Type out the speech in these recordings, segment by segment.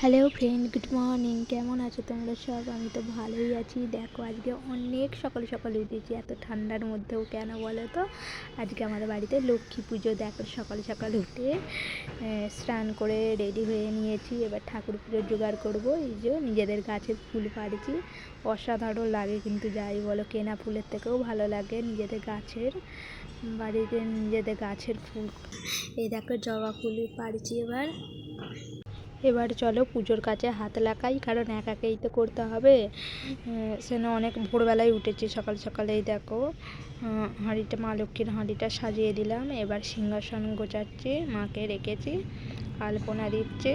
Hello friend good morning কেমন আছো তোমরা সব? আমি তো ভালোই আছি। দেখো, আজকে অনেক সকালে সকালে উঠেছি। এত ঠান্ডার মধ্যেও কেন বলো তো? আজকে আমাদের বাড়িতে লক্ষ্মী পুজো। দেখো, সকালে সকালে উঠে স্নান করে রেডি হয়ে নিয়েছি। এবার ঠাকুর পুজোর জোগাড় করব। এই যে নিজেদের গাছের ফুল পাড়ছি। অসাধারণ লাগে কিন্তু যাই বলো, কেনা ফুলের থেকেও ভালো লাগে নিজেদের গাছের, বাড়িতে নিজেদের গাছের ফুল। এই দেখো, জবা ফুল পাড়ছি এবার। এবার চলো পুজোর কাছে হাত লাগাই, কারণ একাকেই তো করতে হবে। সেখানে অনেক ভোরবেলায় উঠেছি, সকাল সকালেই দেখো। হাঁড়িটা, মা লক্ষ্মীর হাঁড়িটা সাজিয়ে দিলাম। এবার সিংহাসন গোছাচ্ছি, মাকে রেখেছি, আলপনা দিচ্ছে।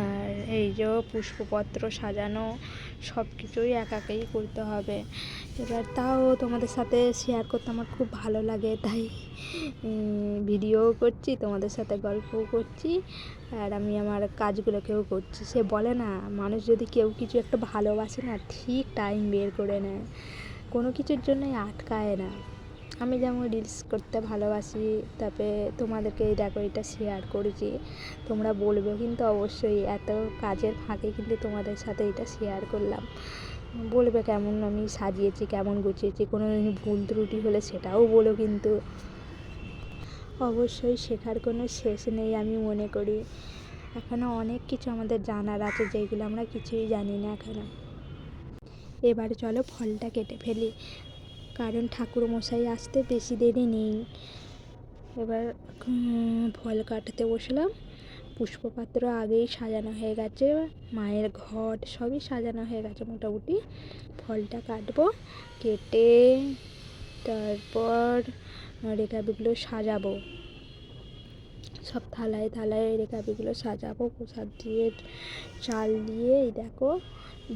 আর এই যে পুষ্পপত্র সাজানো সব কিছুই একাকেই করতে হবে। এবার তাও তোমাদের সাথে শেয়ার করতে আমার খুব ভালো লাগে, তাই ভিডিও করছি, তোমাদের সাথে গল্পও করছি, আর আমি আমার কাজগুলোকেও করছি। সে বলে না, মানুষ যদি কেউ কিছু একটা ভালোবাসে না, ঠিক টাইম বের করে নেয়। কোনো কিছুর জন্যই আটকায় না। আমি যেমন রিলস করতে ভালোবাসি, তারপরে তোমাদেরকে এই দেখো এটা শেয়ার করেছি তোমরা বলবে, কিন্তু অবশ্যই এত কাজের ফাঁকে কিন্তু তোমাদের সাথে এটা শেয়ার করলাম। বলবে কেমন আমি সাজিয়েছি, কেমন গুছিয়েছি, কোনো ভুল ত্রুটি হলে সেটাও বলো কিন্তু। অবশ্যই শেখার কোনো শেষ নেই আমি মনে করি। এখনও অনেক কিছু আমাদের জানার আছে, যেগুলো আমরা কিছুই জানি না এখনও এবার চলো ফলটা কেটে ফেলি। কারণ ঠাকুর মশাই আসতে বেশি দেরি নেই। এবার ফল কাটতে বসলাম। পুষ্পপাত্র আগেই সাজানো হয়ে গেছে। মায়ের ঘট সবই সাজানো হয়ে গেছে মোটামুটি। ফলটা কাটবো, কেটে তারপর রেখাবিগুলো সাজাবো। সব থালায় থালায় রেখাবিগুলো সাজাবো, প্রসাদ দিয়ে, চাল দিয়ে, এই দেখো।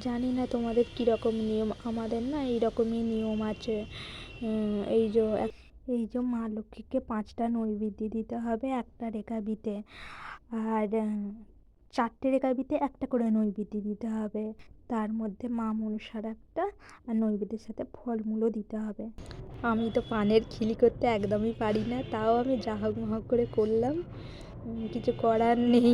জানি না তোমাদের কীরকম নিয়ম, আমাদের না এইরকমই নিয়ম আছে। এই যে এই যে মা লক্ষ্মীকে পাঁচটা নৈবেদ্য দিতে হবে একটা রেখাবিতে আর, চারটে রেখাবিতে একটা করে নৈবেদ্য দিতে হবে। তার মধ্যে মা মনসার একটা, আর নৈবেদ্যের সাথে ফলমূলও দিতে হবে। আমি তো পানের খিলি করতে একদমই পারি না, তাও আমি যা হোক মহক করে করলাম কিছু করার নেই।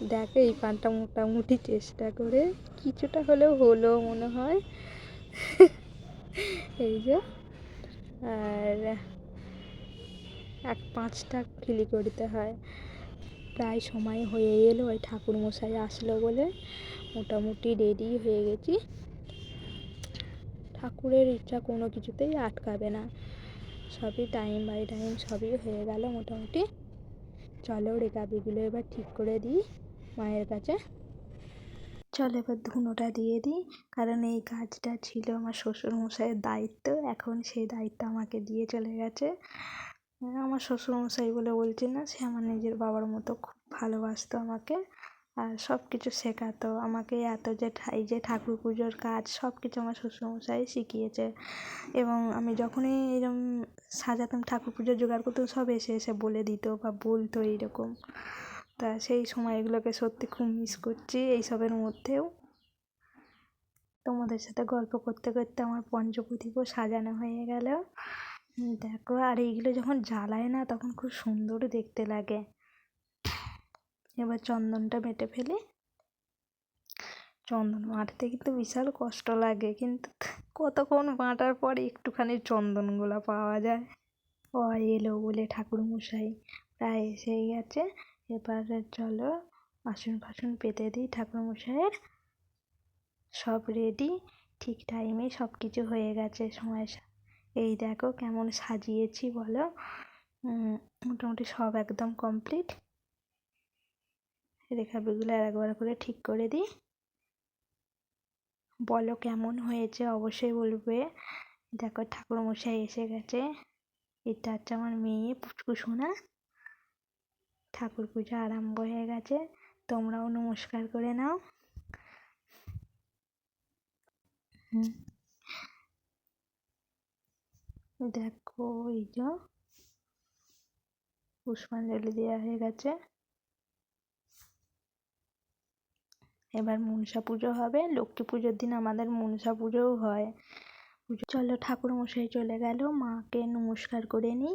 দেখো এই পানটা মোটামুটি চেষ্টা করে, কিছুটা হলেও হলো মনে হয়। এই যে, আর এক পাঁচটা খিলি করতে হয়। প্রায় সময় হয়ে এলো, ওই ঠাকুর মশাই আসলো বলে, মোটামুটি রেডি হয়ে গেছি। ঠাকুরের ইচ্ছা কোনো কিছুতেই আটকাবে না। সবই টাইম বাই টাইম সবই হয়ে গেল মোটামুটি। চলো রেকাবিগুলো এবার ঠিক করে দিই মায়ের কাছে। চলো এবার ধুনোটা দিয়ে দিই, কারণ এই কাজটা ছিল আমার শ্বশুর মশাইয়ের দায়িত্ব। এখন সেই দায়িত্ব আমাকে দিয়ে চলে গেছে। আমার শ্বশুর মশাই বলে বলছি না, সে আমার নিজের বাবার মতো খুব ভালোবাসতো আমাকে। সব কিছু শেখাতো। আমাকে এত যে এই যে ঠাকুর পুজোর কাজ সব কিছু আমার শ্বশুরমশাই শিখিয়েছে। এবং আমি যখনই এরকম সাজাতাম ঠাকুর পুজোর জোগাড় করতাম, সব এসে এসে বলে দিত বা বলতো এইরকম। তা সেই সময় এগুলোকে সত্যি খুব মিস করছি এইসবের মধ্যেও। তোমাদের সাথে গল্প করতে করতে আমার পঞ্চপ্রদীপও সাজানো হয়ে গেল। দেখো, আর এইগুলো যখন জ্বালায় না, তখন খুব সুন্দর দেখতে লাগে। এবার চন্দনটা বেটে ফেলি। চন্দন বাটতে কিন্তু বিশাল কষ্ট লাগে, কিন্তু কতক্ষণ বাটার পর একটুখানি চন্দনগুলো পাওয়া যায়। ও এলো বলে ঠাকুরমশাই, প্রায় এসেই গেছে। এবারে চলো বাসন ফাসন পেতে দিই ঠাকুরমশাইয়ের। সব রেডি ঠিক টাইমে সব কিছু হয়ে গেছে সময় এই দেখো কেমন সাজিয়েছি বলো। মোটামুটি সব একদম কমপ্লিট রেখাবিগুলো আর একবার করে ঠিক করে দিই। বলো কেমন হয়েছে? অবশ্যই বলবে। দেখো ঠাকুরমশাই এসে গেছে। এটা হচ্ছে আমার মেয়ে পুচকু সোনা। ঠাকুর পুজো আরম্ভ হয়ে গেছে। তোমরাও নমস্কার করে নাও। দেখো এই যে পুষ্পাঞ্জলি দেওয়া হয়ে গেছে। এবার মনসা পুজো হবে, লক্ষ্মী পুজোর দিন আমাদের মনসা পুজোও হয়। চলো ঠাকুর মশাই চলে গেল, মাকে নমস্কার করে নিই।